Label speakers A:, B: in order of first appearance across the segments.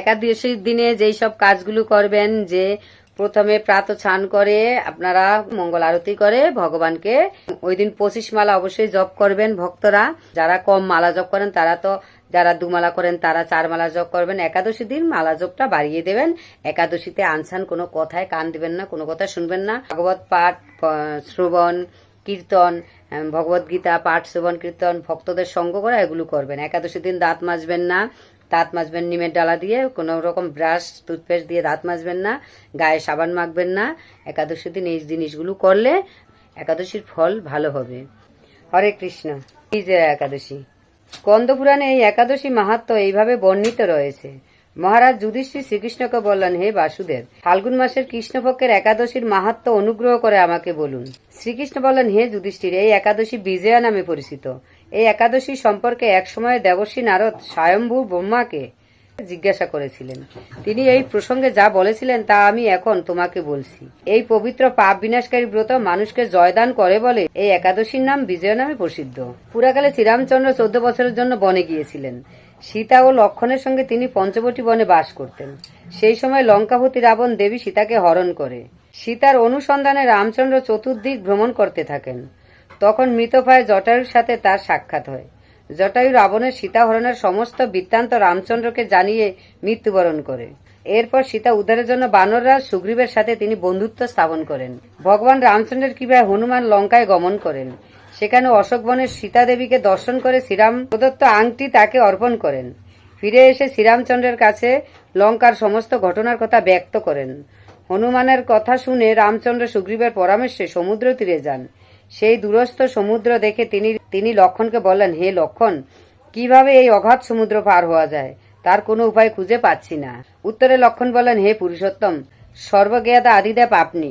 A: একাদশীর দিনে যেই সব কাজগুলো করবেন, যে প্রথমে প্রাত ছান করে আপনারা মঙ্গল আরতি করে ভগবানকে, ওই দিন পঁচিশ মালা অবশ্যই জপ করবেন ভক্তরা। যারা কম মালা জপ করেন, তারা তো যারা দুমালা করেন, তারা চার মালা জপ করবেন। একাদশী দিন মালা জপটা বাড়িয়ে দেবেন। একাদশীতে আনসান কোনো কথায় কান দিবেন না, কোনো কথা শুনবেন না। ভাগবত পাঠ শ্রবণ, কীর্তন ভগবত গীতা, পাঠ, শ্রবণ, কীর্তন, ভক্তদের সঙ্গ করা এগুলো করবেন। একাদশী দিন দাঁত মাজবেন না। দাঁত মাজবেন, নিমের ডালা দিয়ে, কোনো রকম ব্রাশ, টুথপেস্ট দিয়ে দাঁত মাজবেন না, গায়ে সাবান মাখবেন না। একাদশী দিন এই জিনিসগুলো করলে একাদশীর ফল ভালো হবে। হরে কৃষ্ণ। একাদশী। স্কন্দ পুরাণে এই একাদশী মাহাত্ম এইভাবে বর্ণিত রয়েছে। মহারাজ যুধিষ্ঠির শ্রীকৃষ্ণকে বললেন, হে বাসুদেব, ফাল্গুন মাসের কৃষ্ণপক্ষের একাদশীর মাহাত্ম অনুগ্রহ করে আমাকে বলুন। শ্রীকৃষ্ণ বললেন, হে যুধিষ্ঠির, এই একাদশী বিজয়া নামে পরিচিত। এই একাদশী সম্পর্কে একসময় দেবশ্রী নারদ স্বয়ম্ভু ব্রহ্মাকে জিজ্ঞাসা করেছিলেন। তিনি এই প্রসঙ্গে যা বলেছিলেন তা আমি এখন তোমাকে বলছি। এই পবিত্র পাপ বিনাশকারী ব্রত মানুষকে জয়দান করে বলে এই একাদশীর নাম বিজয় নামে প্রসিদ্ধ। পুরাকালে শ্রীরামচন্দ্র চোদ্দ বছরের জন্য বনে গিয়েছিলেন। সীতা ও লক্ষণের সঙ্গে তিনি পঞ্চবটী বনে বাস করতেন। সেই সময় লঙ্কাভূতি রাবণ দেবী সীতাকে হরণ করে। সীতার অনুসন্ধানে রামচন্দ্র চতুর্দিক ভ্রমণ করতে থাকেন। তখন মৃতপ্রায় জটায়ুর সাথে তার সাক্ষাৎ হয়। জটায়ু রাবণের সীতাহরণের সমস্ত বৃত্তান্ত রামচন্দ্রকে জানিয়ে মৃত্যুবরণ করে। এরপর সীতা উদ্ধারের জন্য বানররাজ সুগ্রীবের সাথে তিনি বন্ধুত্ব স্থাপন করেন। ভগবান রামচন্দ্রের কৃপায় হনুমান লঙ্কায় গমন করেন। সেখানে অশোক বনের সীতা দেবীকে দর্শন করে শ্রীরাম প্রদত্ত আংটি তাকে অর্পণ করেন। ফিরে এসে শ্রীরামচন্দ্রের কাছে লঙ্কার সমস্ত ঘটনার কথা ব্যক্ত করেন। হনুমানের কথা শুনে রামচন্দ্র সুগ্রীবের পরামর্শে সমুদ্র তীরে যান। সেই দূরস্থ সমুদ্র দেখে তিনি তিনি লক্ষণকে বললেন, হে লক্ষণ, কীভাবে এই অগাধ সমুদ্র পার হওয়া যায়? তার কোনো উপায় খুঁজে পাচ্ছি না। উত্তরে লক্ষণ বলেন হে পুরুষোত্তম, সর্বজ্ঞাতা আদিদেব আপনি।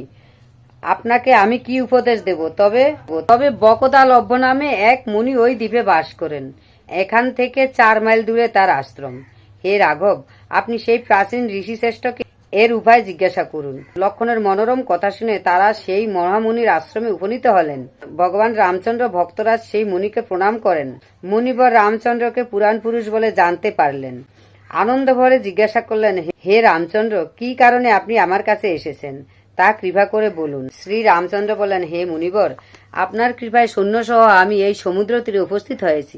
A: আপনাকে আমি কি উপদেশ দেব? তবে তবে বকদা লভ্য নামে এক মুনি ওই দ্বীপে বাস করেন। এখান থেকে চার মাইল দূরে তার আশ্রম। হে রাঘব, আপনি সেই প্রাচীন ঋষি শ্রেষ্ঠকে এর উপায় জিজ্ঞাসা করুন। লক্ষণের মনোরম কথা শুনে তারা সেই মহামুনির আশ্রমে উপনীত হলেন। ভগবান রামচন্দ্র ভক্তরাজ সেই মুনিকে প্রণাম করেন। মুনিবর রামচন্দ্রকে পুরাণ পুরুষ বলে জানতে পারলেন। আনন্দ ভরে জিজ্ঞাসা করলেন, হে রামচন্দ্র, কি কারণে আপনি আমার কাছে এসেছেন? তা কৃপা করে বলুন। শ্রী রামচন্দ্র বললেন হে মুনিবর আপনার কৃপায় সৈন্যসহ আমি এই সমুদ্র তীরে উপস্থিত হয়েছি।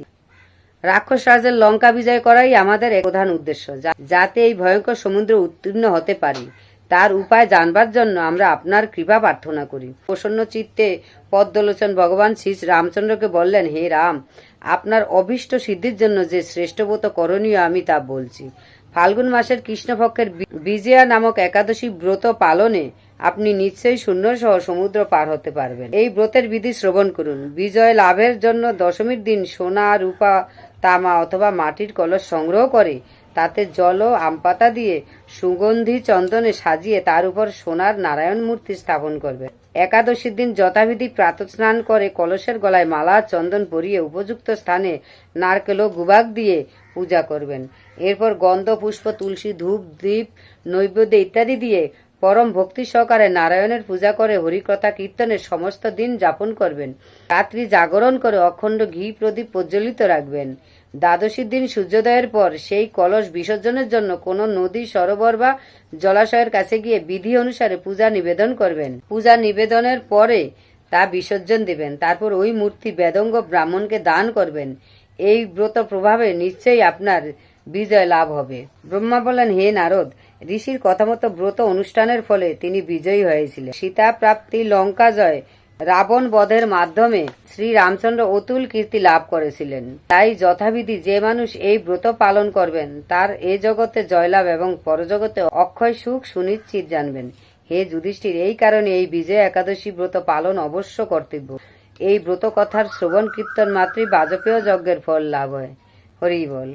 A: রাক্ষস রাজের লঙ্কা বিজয় করাই আমাদের প্রধান উদ্দেশ্য যাতে এই ভয়ঙ্কর সমুদ্র উত্তীর্ণ হতে পারি। তার উপায় জানবার জন্য আমরা আপনার কৃপা প্রার্থনা করি। প্রসন্ন চিত্তে পদ্মলোচন ভগবান শ্রী রামচন্দ্রকে বললেন, হে রাম, আপনার অভীষ্ট সিদ্ধির জন্য যে শ্রেষ্ঠব্রত করণীয় আমি তা বলছি। ফাল্গুন মাসের কৃষ্ণপক্ষের বিজয়া নামক একাদশী ব্রত পালনে আপনি নিশ্চয়ই শূন্য সহ সমুদ্র পার হতে পারবেন। এই ব্রতের বিধি শ্রবণ করুন। বিজয় লাভের জন্য দশমীর দিন সোনা, রূপা, তামা অথবা মাটির কলস সংগ্রহ করে, তাতে জল ও আমপাতা দিয়ে সুগন্ধি চন্দনে সাজিয়ে তার উপর সোনার নারায়ণ মূর্তি স্থাপন করবে একাদশীর দিন যথাবিধি প্রাতঃস্নান করে কলসের গলায় মালা, চন্দন পরিয়ে উপযুক্ত স্থানে নারকেল ও গুবাক দিয়ে পূজা করবেন। এরপর গন্ধ পুষ্প তুলসী ধূপ দ্বীপ নৈবেদ্য ইত্যাদি দিয়ে পরম ভক্তি সহকারে নারায়ণের পূজা করে হরিকথা কীর্তনের সমস্ত দিন যাপন করবেন। রাত্রি জাগরণ করে অখণ্ড ঘি প্রদীপ প্রজ্বলিত রাখবেন। দ্বাদশীর দিন সূর্যোদয়ের পর সেই কলস বিসর্জনের জন্য কোনো নদী, সরোবর বা জলাশয়ের কাছে গিয়ে বিধি অনুসারে পূজা নিবেদন করবেন। পূজা নিবেদনের পরে তা বিসর্জন দেবেন। তারপর ওই মূর্তি বেদঙ্গ ব্রাহ্মণকে দান করবেন। এই ব্রত প্রভাবে নিশ্চয়ই আপনার বিজয় লাভ হবে। ব্রহ্মা বলেন, হে নারদ, ঋষির কথা মতো ব্রত অনুষ্ঠানের ফলে তিনি বিজয়ী হয়েছিলেন। সীতা প্রাপ্তি লঙ্কা জয় রাবণ বধের মাধ্যমে শ্রী রামচন্দ্র অতুল কীর্তি লাভ করেছিলেন। তাই যথাবিধি যে মানুষ এই ব্রত পালন করবেন, তার এ জগতে জয়লাভ এবং পরজগতে অক্ষয় সুখ সুনিশ্চিত জানবেন। হে যুধিষ্ঠির, এই কারণে এই বিজয় একাদশী ব্রত পালন অবশ্য কর্তব্য। এই ব্রত কথার শ্রবণ কীর্তন মাত্রই বাজপেয় যজ্ঞের ফল লাভ হয়। হরি বল।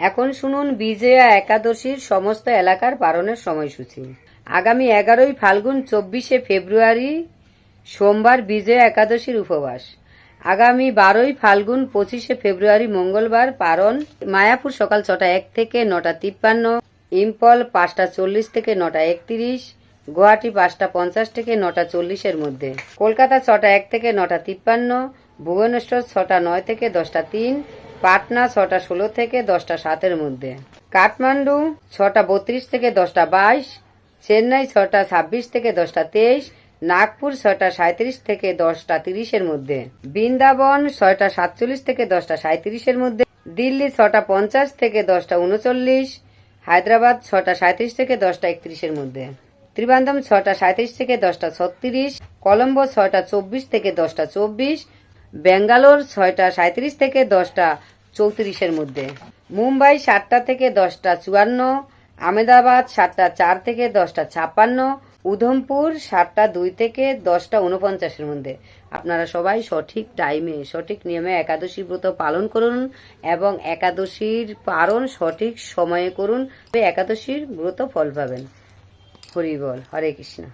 A: এখন শুনুন বিজয়া একাদশীর সমস্ত এলাকার পালনের সময়সূচি। আগামী এগারোই ফাল্গুন চব্বিশে ফেব্রুয়ারি সোমবার বিজয়া একাদশীর উপবাস। আগামী বারোই ফাল্গুন পঁচিশে ফেব্রুয়ারি মঙ্গলবার পারণ মায়াপুর সকাল ছটা এক থেকে নটা তিপ্পান্ন, ইম্পল পাঁচটা চল্লিশ থেকে নটা একত্রিশ, গুয়াহাটি পাঁচটা পঞ্চাশ থেকে নটা চল্লিশের মধ্যে। কলকাতা ছটা এক থেকে নটা তিপ্পান্ন, ভুবনেশ্বর ছটা নয় থেকে দশটা তিন পাটনা ছটা ষোলো থেকে দশটা সাতের মধ্যে কাঠমান্ডু ছটা বত্রিশ থেকে দশটা বাইশ চেন্নাই ছটা ছাব্বিশ থেকে দশটা তেইশ নাগপুর ছয়টা সাঁত্রিশ থেকে দশটা তিরিশের মধ্যে বৃন্দাবন ছয়টা সাতচল্লিশ থেকে দশটা সাঁত্রিশের মধ্যে দিল্লি ছটা পঞ্চাশ থেকে দশটা উনচল্লিশ হায়দ্রাবাদ ছটা সাঁত্রিশ থেকে দশটা একত্রিশের মধ্যে ত্রিবান্ধম ছটা সাঁত্রিশ থেকে দশটা ছত্রিশ কলম্বো ছয়টা চব্বিশ থেকে দশটা চব্বিশ ব্যাঙ্গালোর ছয়টা সাঁত্রিশ থেকে দশটা চৌত্রিশের মধ্যে। মুম্বাই সাতটা থেকে দশটা, চুয়ান্ন আমেদাবাদ সাতটা চার থেকে দশটা, ছাপ্পান্ন, উধমপুর সাতটা দুই থেকে দশটা উনপঞ্চাশের মধ্যে। আপনারা সবাই সঠিক টাইমে সঠিক নিয়মে একাদশী ব্রত পালন করুন এবং একাদশীর পালন সঠিক সময়ে করুন। একাদশীর ব্রত ফল পাবেন। হরি বল। হরে কৃষ্ণ।